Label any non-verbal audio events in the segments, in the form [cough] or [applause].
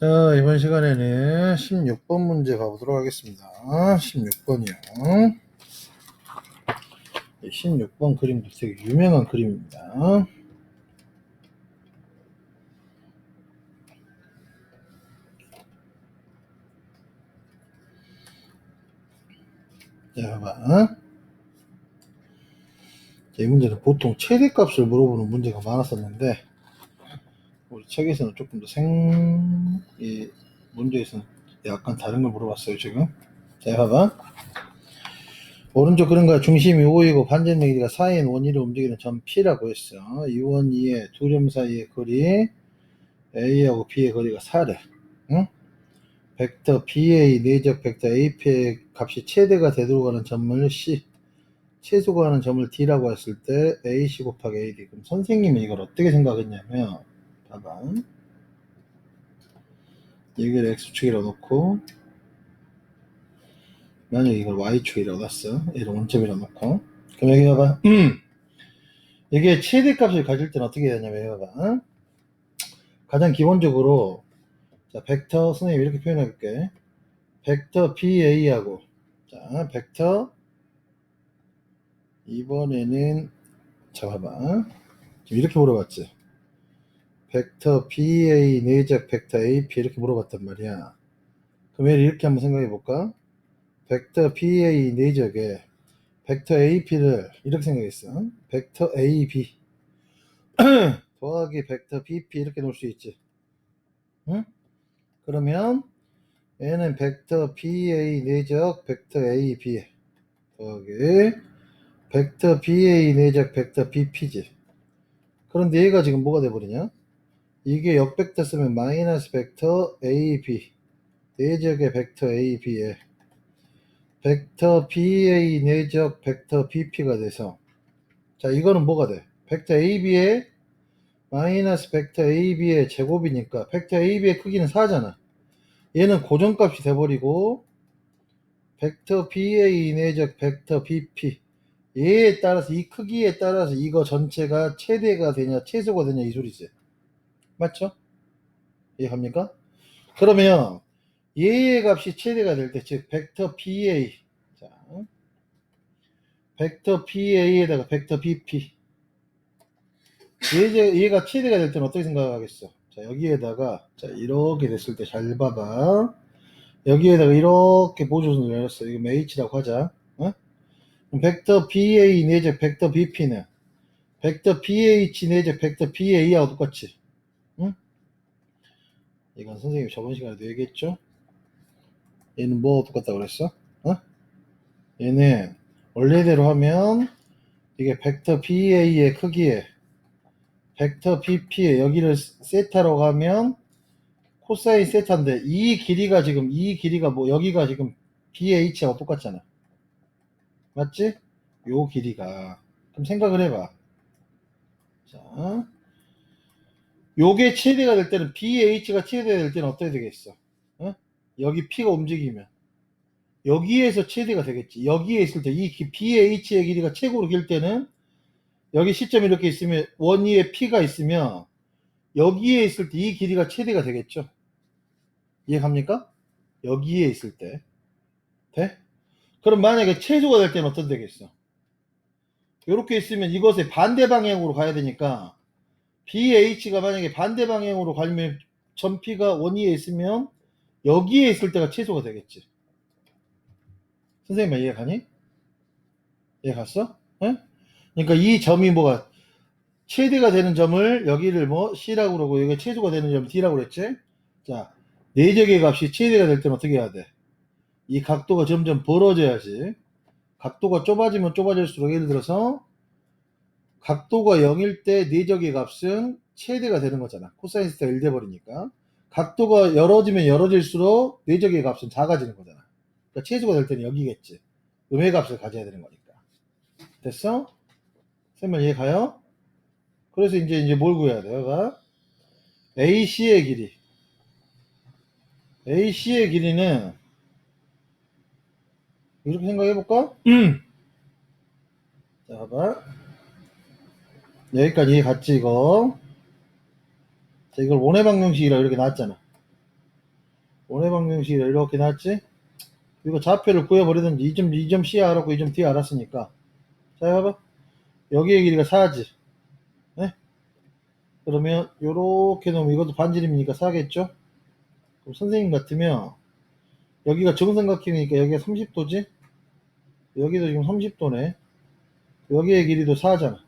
자, 이번 시간에는 16번 문제 가보도록 하겠습니다. 16번이요. 16번 그림도 되게 유명한 그림입니다. 자, 봐봐. 자, 이 문제는 보통 최대값을 물어보는 문제가 많았었는데, 우리 책에서는 조금 더 생, 이 문제에서는 약간 다른 걸 물어봤어요, 지금. 자, 봐봐. 오른쪽 그림과 중심이 5이고 반전의 길이가 4인 원위로 움직이는 점 P라고 했어. 이 원, 2의 두 점 사이의 거리, A하고 B의 거리가 4래. 응? 벡터 BA 내적 벡터 AP의 값이 최대가 되도록 하는 점을 C, 최소가 하는 점을 D라고 했을 때 AC 곱하기 AD. 그럼 선생님이 이걸 어떻게 생각했냐면, 봐봐. 여기를 X축이라고 놓고, 만약 이걸 Y축이라고 놨어. 얘를 원점이라고 놓고. 그럼 여기 봐봐. 이게 최대값을 가질 때는 어떻게 해야 되냐면, 여기 봐봐. 가장 기본적으로, 자, 벡터, 선생님 이렇게 표현해 볼게. 벡터 BA하고, 자, 벡터, 이번에는, 자, 봐봐. 지금 이렇게 물어봤지. 벡터 BA 내적 벡터 AP 이렇게 물어봤단 말이야. 그럼 얘를 이렇게 한번 생각해 볼까? 벡터 BA 내적에 벡터 AP를 이렇게 생각했어. 벡터 AB [clears throat] 더하기 벡터 BP 이렇게 놓을 수 있지. 응? 그러면 얘는 벡터 BA 내적 벡터 AB 더하기 벡터 BA 내적 벡터 BP지. 그런데 얘가 지금 뭐가 돼버리냐? 이게 역벡터 쓰면 마이너스 벡터 AB 내적의 벡터 AB에 벡터 BA 내적 벡터 BP가 돼서 자 이거는 뭐가 돼? 벡터 AB의 마이너스 벡터 AB의 제곱이니까 벡터 AB의 크기는 4잖아. 얘는 고정값이 돼버리고 벡터 BA 내적 벡터 BP 얘에 따라서 이 크기에 따라서 이거 전체가 최대가 되냐 최소가 되냐 이 소리지. 맞죠? 이해합니까? 그러면 얘의 값이 최대가 될 때, 즉 벡터 BA, 자, 벡터 BA에다가 벡터 BP. 얘, 얘가 최대가 될 때는 어떻게 생각하겠어? 자, 여기에다가 자 이렇게 됐을 때 잘 봐봐. 여기에다가 이렇게 보조선을 내렸어. 이거 H라고 하자. 어? 벡터 BA 내적 벡터 BP는 벡터 BH 내적 벡터 BA하고 똑같지. 응? 이건 선생님이 저번 시간에도 얘기했죠? 얘는 뭐 똑같다고 그랬어? 어? 얘는 원래대로 하면 이게 벡터 BA의 크기에 벡터 BP에 여기를 세타로 가면 코사인 세타인데 이 길이가 지금 이 길이가 뭐 여기가 지금 BH하고 똑같잖아. 맞지? 요 길이가 그럼 생각을 해봐. 자, 요게 최대가 될 때는 BH가 최대가 될 때는 어떻게 되겠어? 어? 여기 P가 움직이면 여기에서 최대가 되겠지. 여기에 있을 때 이 BH의 길이가 최고로 길 때는 여기 시점이 이렇게 있으면 원위에 P가 있으면 여기에 있을 때 이 길이가 최대가 되겠죠. 이해갑니까? 여기에 있을 때 돼? 그럼 만약에 최소가 될 때는 어떻게 되겠어? 이렇게 있으면 이것의 반대 방향으로 가야 되니까 BH가 만약에 반대 방향으로 가면 전 P가 원위에 있으면 여기에 있을 때가 최소가 되겠지. 선생님 이해 가니? 이해 갔어? 응? 그러니까 이 점이 뭐가 최대가 되는 점을 여기를 뭐 C라고 그러고 여기 최소가 되는 점 D라고 그랬지? 자, 내적의 값이 최대가 될 때는 어떻게 해야 돼? 이 각도가 점점 벌어져야지. 각도가 좁아지면 좁아질수록 예를 들어서 각도가 0일 때 내적의 값은 최대가 되는 거잖아. 코사인 스타 1 돼버리니까. 각도가 열어지면 열어질수록 내적의 값은 작아지는 거잖아. 그러니까 최소가 될 때는 여기겠지. 음의 값을 가져야 되는 거니까. 됐어? 쌤을 이해 가요? 그래서 이제 이제 뭘 구해야 돼요? 가 AC의 길이. AC의 길이는 이렇게 생각해 볼까? 음. 자, 봐봐. 여기까지 이해 갔지, 이거? 자, 이걸 원의 방정식이라 이렇게 나왔잖아. 원의 방정식이 이렇게 나왔지? 이거 좌표를 구해버리든지 이 점, 이점 C 알았고 이점 D 알았으니까 자 봐봐 여기의 길이가 4지 네? 그러면 요렇게 놓으면 이것도 반지름이니까 4겠죠? 그럼 선생님 같으면 여기가 정삼각형이니까 여기가 30도지? 여기도 지금 30도네 여기의 길이도 4잖아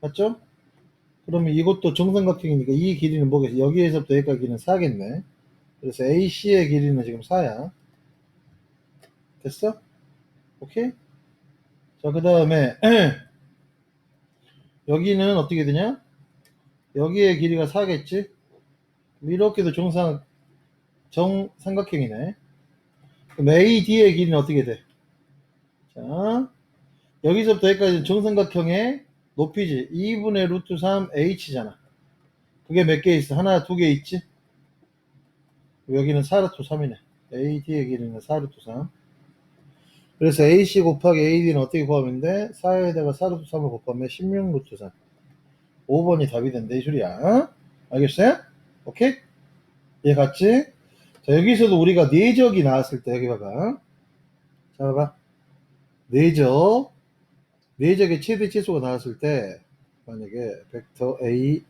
맞죠? 그러면 이것도 정삼각형이니까 이 길이는 뭐겠어? 여기에서부터 여기까지 길이는 4겠네 그래서 AC의 길이는 지금 4야 됐어? 오케이? 자, 그 다음에, [clears throat] 여기는 어떻게 되냐? 여기의 길이가 4겠지? 이렇게도 정상, 정삼각형이네. 그럼 AD의 길이는 어떻게 돼? 자, 여기서부터 여기까지 정삼각형의 높이지. 2분의 루트 3 H잖아. 그게 몇 개 있어? 하나, 두 개 있지? 여기는 4루트 3이네. AD의 길이는 4루트 3. 그래서 AC 곱하기 AD는 어떻게 구하면 돼? 4에다가 4루트 3을 곱하면 16루트 3. 5번이 답이 된다, 이 소리야. 어? 알겠어요? 오케이? 얘 같지? 자, 여기서도 우리가 내적이 나왔을 때, 여기 봐봐. 자, 봐봐. 내적. 내적의 최대 치수가 나왔을 때, 만약에 벡터 A,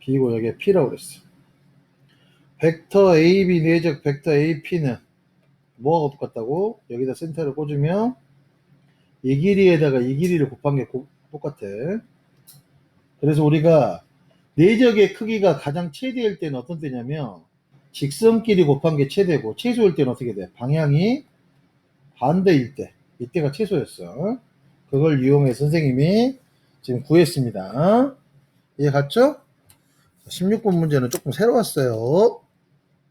B고 여기에 P라고 그랬어. 벡터 AB 내적 벡터 AP는 뭐가 똑같다고? 여기다 센터를 꽂으면 이 길이에다가 이 길이를 곱한 게 고- 똑같아. 그래서 우리가 내적의 크기가 가장 최대일 때는 어떤 때냐면 직선끼리 곱한 게 최대고 최소일 때는 어떻게 돼? 방향이 반대일 때. 이때가 최소였어. 그걸 이용해 선생님이 지금 구했습니다. 이해 갔죠? 16번 문제는 조금 새로웠어요.